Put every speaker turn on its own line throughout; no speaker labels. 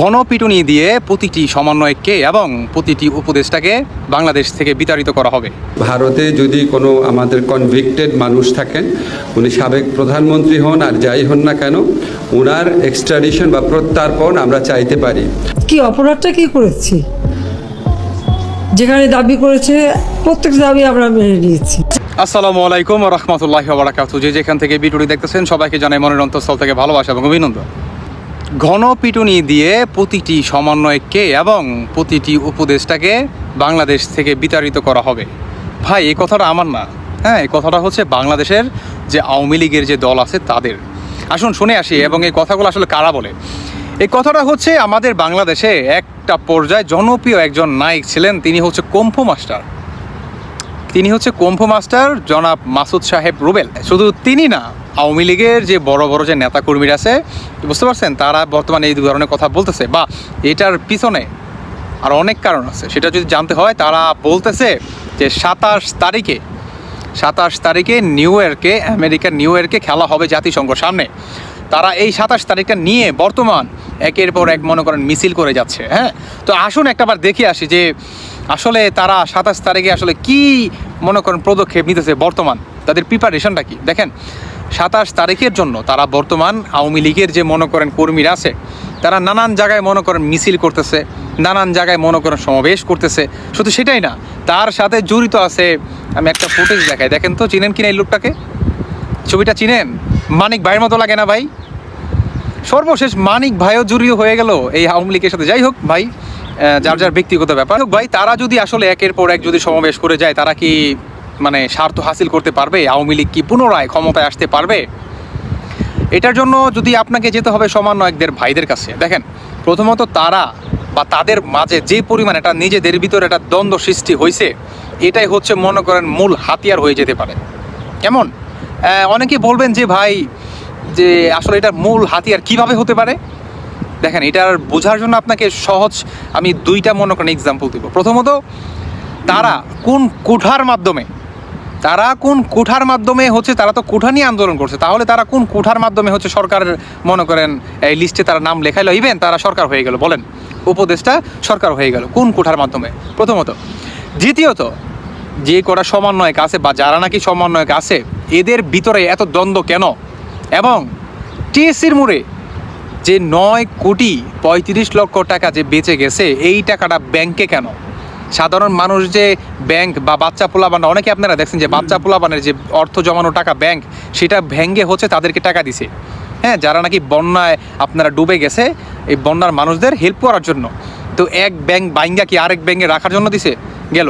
গণপিটুনি দিয়ে প্রতিটি সমন্বয়ককে এবং প্রতিটি উপদেষ্টাকে বাংলাদেশ থেকে বিতাড়িত করা হবে।
ভারতে যদি কোনো আমাদের কনভিক্টেড মানুষ থাকেন উনি সাবেক প্রধানমন্ত্রী হন আর যাই হন না কেন ওনার এক্সট্রাডিশন বা প্রত্যার্পণ আমরা চাইতে পারি।
কি অপরাধটা কি করেছি? যেখানে দাবি করেছে প্রত্যেক দাবি আমরা মেনে নিয়েছি।
আসসালামু আলাইকুম রহমতুল্লাহ বারাকাতু যে যেখান থেকে বিটুনি দেখতেছেন সবাইকে জানাই মনের অন্তঃস্থল থেকে ভালোবাসা এবং অভিনন্দন। গণপিটুনি দিয়ে প্রতিটি সমন্বয়কে এবং প্রতিটি উপদেষ্টাকে বাংলাদেশ থেকে বিতাড়িত করা হবে। ভাই, এই কথাটা আমার না। হ্যাঁ এই কথাটা হচ্ছে বাংলাদেশের যে আওয়ামী লীগের যে দল আছে তাদের। আসুন, শুনে আসি, এবং এই কথাগুলো আসলে কারা বলে? এই কথাটা হচ্ছে আমাদের বাংলাদেশে একটা পর্যায়ে জনপ্রিয় একজন নায়ক ছিলেন, তিনি হচ্ছে কম্ফু মাস্টার। তিনি হচ্ছে কুম্ভ মাস্টার জনাব মাসুদ সাহেব রুবেল। শুধু তিনি না, আওয়ামী লীগের যে বড় বড় যে নেতাকর্মীরা আছে, বুঝতে পারছেন? তারা বর্তমানে এই ধরনের কথা বলতেছে বা এটার পিছনে আর অনেক কারণ আছে। সেটা যদি জানতে হয়, তারা বলতেছে যে সাতাশ তারিখে সাতাশ তারিখে নিউ ইয়র্কে, আমেরিকার নিউ ইয়র্কে খেলা হবে জাতিসংঘ সামনে। তারা এই সাতাশ তারিখটা নিয়ে বর্তমান একের পর এক মনে করেন মিছিল করে যাচ্ছে হ্যাঁ? তো আসুন একটাবার দেখে আসি যে আসলে তারা সাতাশ তারিখে আসলে কি মনে করেন পদক্ষেপ নিতেছে বর্তমান? তাদের প্রিপারেশনটা কি? দেখেন, সাতাশ তারিখের জন্য তারা বর্তমান আওয়ামী লীগের যে মনে করেন কর্মীরা আছে, তারা নানান জায়গায় মনে করেন মিছিল করতেছে, নানান জায়গায় মনে করেন সমাবেশ করতেছে। শুধু সেটাই না, তার সাথে জড়িত আছে, আমি একটা ফুটেজ দেখাই। দেখেন তো, চিনেন কিনা এই লোকটাকে? ছবিটা চিনেন? মানিক ভাইয়ের মতো লাগে না ভাই? সর্বশেষ মানিক ভাইও জড়িয়ে হয়ে গেল এই আওয়ামী লীগের সাথে। যাই হোক ভাই যার যার ব্যক্তিগত ব্যাপার। ভাই, তারা যদি আসলে একের পর এক যদি সমাবেশ করে যায়, তারা কি মানে স্বার্থ হাসিল করতে পারবে? আওয়ামী লীগ কি পুনরায় ক্ষমতায় আসতে পারবে? এটার জন্য যদি আপনাকে যেতে হবে সমন্বয়কদের ভাইদের কাছে। দেখেন, প্রথমত তারা বা তাদের মাঝে যে পরিমাণ এটা নিজেদের ভিতরে একটা দ্বন্দ্ব সৃষ্টি হয়েছে এটাই হচ্ছে মনে করেন মূল হাতিয়ার হয়ে যেতে পারে। কেমন? অনেকে বলবেন যে ভাই, যে আসলে এটার মূল হাতিয়ার কীভাবে হতে পারে? দেখেন এটার বোঝার জন্য আপনাকে সহজ আমি দুইটা মনে করেন এক্সাম্পল দিব। প্রথমত, তারা কোন কুঠার মাধ্যমে, তারা কোন কুঠার মাধ্যমে হচ্ছে তারা তো কুঠা নিয়ে আন্দোলন করছে, তাহলে তারা কোন কুঠার মাধ্যমে হচ্ছে সরকারের, মনে করেন, এই লিস্টে তারা নাম লেখাইলো ইভেন তারা সরকার হয়ে গেল, বলেন উপদেশটা সরকার হয়ে গেল, কোন কুঠার মাধ্যমে? প্রথমত, দ্বিতীয়ত, যে কটা সমন্বয়ক আছে বা যারা নাকি সমন্বয়ক আছে, এদের ভিতরে এত দ্বন্দ্ব কেন? এবং টিএসসির মোড়ে যে নয় কোটি পঁয়ত্রিশ লক্ষ টাকা যে বেঁচে গেছে, এই টাকাটা ব্যাংকে কেন? সাধারণ মানুষ যে ব্যাংক বা বাচ্চা পোলাবান, অনেকে আপনারা দেখছেন যে বাচ্চা পোলাবানের যে অর্থ জমানো টাকা ব্যাংক সেটা ভেঙ্গে হচ্ছে তাদেরকে টাকা দিছে। হ্যাঁ যারা নাকি বন্যায় আপনারা ডুবে গেছে, এই বন্যার মানুষদের হেল্প করার জন্য। তো এক ব্যাংক বাইঙ্গা কি আরেক ব্যাংকে রাখার জন্য দিছে? গেল।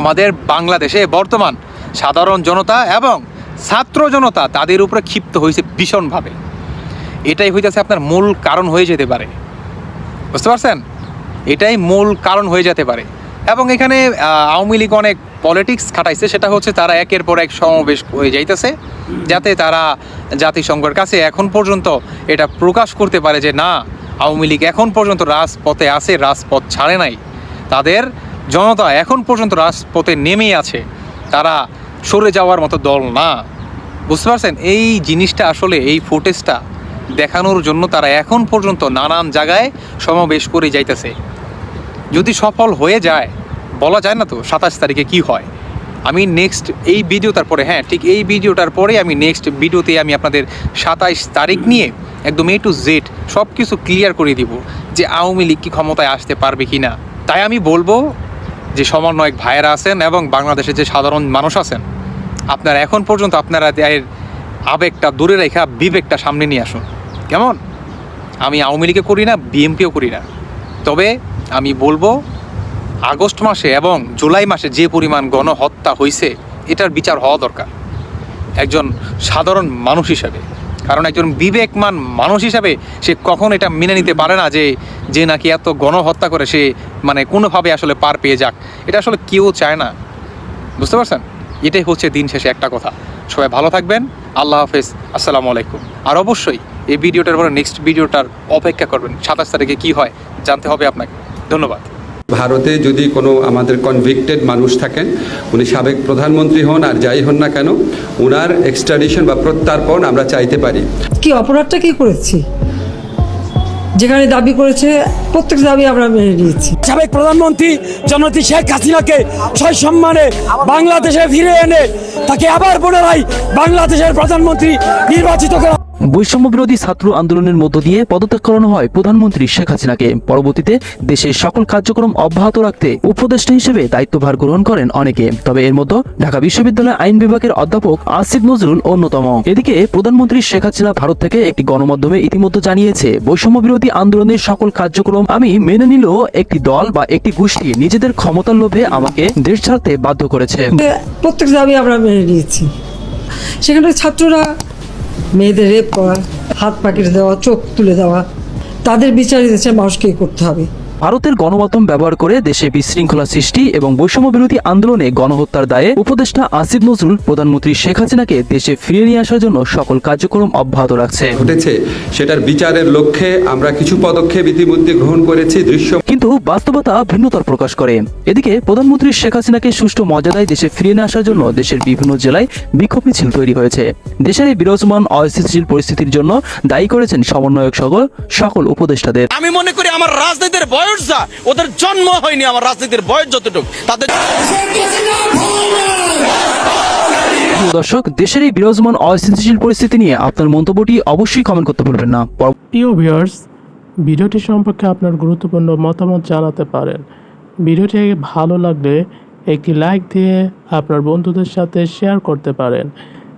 আমাদের বাংলাদেশে বর্তমান সাধারণ জনতা এবং ছাত্র জনতা তাদের উপরে ক্ষিপ্ত হয়েছে ভীষণভাবে। এটাই হইতেছে আপনার মূল কারণ হয়ে যেতে পারে। বুঝতে পারছেন? এটাই মূল কারণ হয়ে যেতে পারে। এবং এখানে আওয়ামী লীগ অনেক পলিটিক্স খাটাইছে, সেটা হচ্ছে তারা একের পর এক সমাবেশ হয়ে যাইতেছে, যাতে তারা জাতিসংঘের কাছে এখন পর্যন্ত এটা প্রকাশ করতে পারে যে, না, আওয়ামী লীগ এখন পর্যন্ত রাজপথে আছে, রাজপথ ছাড়ে নাই। তাদের জনতা এখন পর্যন্ত রাজপথে নেমেই আছে। তারা সরে যাওয়ার মতো দল না। বুঝতে পারছেন? এই জিনিসটা আসলে, এই ফুটেজটা দেখানোর জন্য তারা এখন পর্যন্ত নানান জায়গায় সমাবেশ করে যাইতেছে। যদি সফল হয়ে যায়, বলা যায় না তো সাতাশ তারিখে কি হয়? আমি নেক্সট এই ভিডিওটার পরে হ্যাঁ ঠিক এই ভিডিওটার পরে আমি নেক্সট ভিডিওতে আমি আপনাদের সাতাইশ তারিখ নিয়ে একদম এ টু জেড সব কিছু ক্লিয়ার করে দিব যে আওয়ামী লীগ কি ক্ষমতায় আসতে পারবে কি না তাই আমি বলব যে সমন্বয়ক ভাইয়েরা আছেন এবং বাংলাদেশের যে সাধারণ মানুষ আছেন, আপনারা এখন পর্যন্ত আপনারা আবেগটা দূরে রেখা বিবেকটা সামনে নিয়ে আসুন। কেমন? আমি আওয়ামী লীগে করি না বিএমপিও করি না। তবে আমি বলব, আগস্ট মাসে এবং জুলাই মাসে যে পরিমাণ গণহত্যা হয়েছে এটার বিচার হওয়া দরকার। একজন সাধারণ মানুষ হিসাবে। কারণ একজন বিবেকমান মানুষ হিসাবে সে কখন এটা মেনে নিতে পারে না যে যে নাকি এত গণহত্যা করে সে মানে কোনোভাবে আসলে পার পেয়ে যাক। এটা আসলে কেউ চায় না। বুঝতে পারছেন? এটাই হচ্ছে দিন শেষে একটা কথা। সবাই ভালো থাকবেন। আল্লাহ হাফেজ। আসসালামু আলাইকুম। আর অবশ্যই এই ভিডিওটার পরে নেক্সট ভিডিওটার অপেক্ষা করবেন সাতাশ তারিখে কী হয় জানতে হবে আপনাকে। ধন্যবাদ।
ভারতে যদি কোনো আমাদের কনভিক্টেড মানুষ থাকেন উনি সাবেক প্রধানমন্ত্রী হন আর যাই হন না কেন ওনার এক্সট্রাডিশন বা প্রত্যার্পণ আমরা চাইতে পারি।
কি অপরাধটা কি করেছি? যেখানে দাবি করেছে প্রত্যেক দাবি আমরা মেনে নিয়েছি।
সাবেক প্রধানমন্ত্রী জননেত্রী শেখ হাসিনাকে সয় সম্মানে বাংলাদেশে ফিরে এনে তাকে আবার পুনরায় বাংলাদেশের প্রধানমন্ত্রী নির্বাচিত করা
বৈষম্য বিরোধী ছাত্র আন্দোলনের মধ্য দিয়ে পদত্যাগ করানো হয় প্রধানমন্ত্রী শেখ হাসিনাকে। পরবর্তীতে দেশের সকল কার্যক্রম অব্যাহত রাখতে উপদেষ্টা হিসেবে দায়িত্বভার গ্রহণ করেন অনেকে। তবে এর মধ্যে ঢাকা বিশ্ববিদ্যালয় আইন বিভাগের অধ্যাপক আসিফ নজরুল অন্যতম। এদিকে প্রধানমন্ত্রী শেখ হাসিনা ভারত থেকে একটি গণমাধ্যমে ইতিমধ্যে জানিয়েছে, বৈষম্য বিরোধী আন্দোলনের সকল কার্যক্রম আমি মেনে নিলেও একটি দল বা একটি গোষ্ঠী নিজেদের ক্ষমতার লোভে আমাকে দেশ ছাড়তে বাধ্য করেছে।
প্রত্যেক দাবি আমরা মেনে নিয়েছি। সেখানে ছাত্ররা মেয়েদের রেপ করা হাত পাকিয়ে দেওয়া, চোখ তুলে দেওয়া, তাদের বিচার দেশের মানুষকেই করতে হবে।
ভারতের গণমাধ্যম ব্যবহার করে দেশে বিশৃঙ্খলা সৃষ্টি এবং বৈষম্য বিরোধী আন্দোলনে গণহত্যার দায়ে উপদেষ্টা আসিফ নজরুল প্রধানমন্ত্রী শেখ হাসিনাকে দেশে ফিরিয়ে নিয়ে আসার জন্য সকল কার্যক্রম অব্যাহত রাখছে।
ঘটেছে সেটার বিচারের লক্ষ্যে আমরা কিছু পদক্ষেপ ইতিমধ্যে গ্রহণ করেছি দৃশ্য
কিন্তু বাস্তবতা ভিন্নতার প্রকাশ করে। এদিকে প্রধানমন্ত্রী শেখ হাসিনাকে সুষ্ঠু মর্যাদায় দেশে ফিরিয়ে নিয়ে আসার জন্য দেশের বিভিন্ন জেলায় বিক্ষোভ মিছিল তৈরি হয়েছে। দেশের এই বিরাজমান অস্থিতিশীল পরিস্থিতির জন্য দায়ী করেছেন সমন্বয়ক সকল সকল উপদেষ্টাদের।
আমি মনে করি আমার রাজনীতির বয়স যা ওদের জন্ম হয়নি আমার রাজনীতির বয়স যতটুকু। তাদের
দর্শক দেশের এই বিরাজমান অস্থিতিশীল পরিস্থিতি নিয়ে আপনার মন্তব্যটি অবশ্যই কমেন্ট করতে ভুলবেন না। পর-
প্রিয় ভিউয়ার্স ভিডিওটি সম্পর্কে আপনার গুরুত্বপূর্ণ মতামত জানাতে পারেন। ভিডিওটি ভালো লাগলে একটি লাইক দিয়ে আপনার বন্ধুদের সাথে শেয়ার করতে পারেন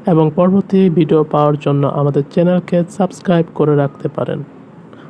এবং পরবর্তী ভিডিও পাওয়ার জন্য আমাদের চ্যানেলকে সাবস্ক্রাইব করে রাখতে পারেন।